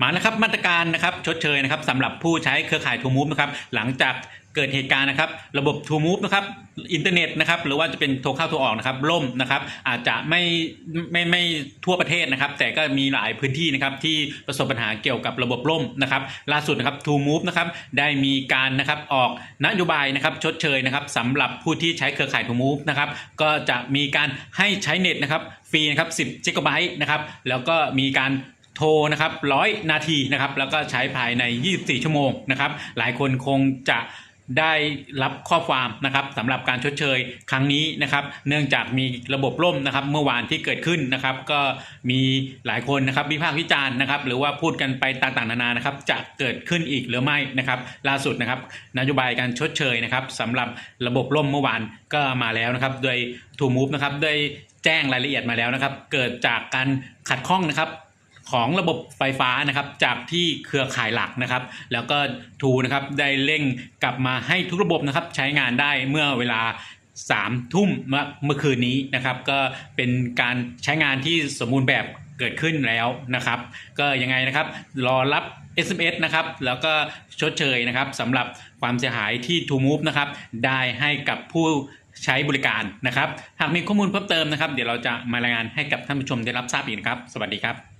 มาแล้วครับมาตรการนะครับชดเชยนะครับสำหรับผู้ใช้เครือข่าย t ูมูฟนะครับหลังจากเกิดเหตุการณ์นะครับระบบ t ูมูฟนะครับอินเทอร์เน็ตนะครับหรือว่าจะเป็นโทรเข้าโทรออกนะครับล่มนะครับอาจจะไม่ไม่ไม่ทั่วประเทศนะครับ แต่ก็มีหลายพื้นที่นะครับที่ประสบปัญหาเกี่ยวกับระบบล่มนะครับล่าสุดนะครับ t ูมูฟนะครับได้มีการนะครับออกนโยบายนะครับชดเชยนะครับสำหรับผู้ที่ใช้เครือข่าย t ูมูฟนะครับก็จะมีการให้ใช้เน็ตนะครับฟรีนะครับ10 g b นะครับแล้วก็มีการ โทรนะครับร้อยนาทีนะครับแล้วก็ใช้ภายใน 24 ชั่วโมงนะครับหลายคนคงจะได้รับข้อความนะครับสำหรับการชดเชยครั้งนี้นะครับ เนื่องจากมีระบบล่มนะครับ เมื่อวานที่เกิดขึ้นนะครับ ก็มีหลายคนนะครับวิพากษ์วิจารณ์นะครับ หรือว่าพูดกันไปต่างๆนานานะครับ จะเกิดขึ้นอีกหรือไม่นะครับ ล่าสุดนะครับนโยบายการชดเชยนะครับสำหรับระบบล่มเมื่อวานก็มาแล้วนะครับ โดยทูมูฟนะครับได้แจ้งรายละเอียดมาแล้วนะครับ เกิดจากการขัดข้องนะครับ ของระบบไฟฟ้านะครับจากที่เครือข่ายหลักนะครับ แล้วก็ทูนะครับได้เร่งกลับมาให้ทุกระบบนะครับใช้งานได้เมื่อเวลา3ามทุ่มเมื่อเมื่อคืนนี้นะครับ ก็เป็นการใช้งานที่สมบูรณ์แบบเกิดขึ้นแล้วนะครับ ก็ยังไงนะครับรอรับ SMS นะครับ แล้วก็ชดเชยนะครับสำหรับความเสียหายที่ t ูมูฟนะครับ ได้ให้กับผู้ใช้บริการนะครับ หากมีข้อมูลเพิ่มเติมนะครับ เดี๋ยวเราจะมารายงานให้กับท่านผู้ชมได้รับทราบอีกนะครับ สวัสดีครับ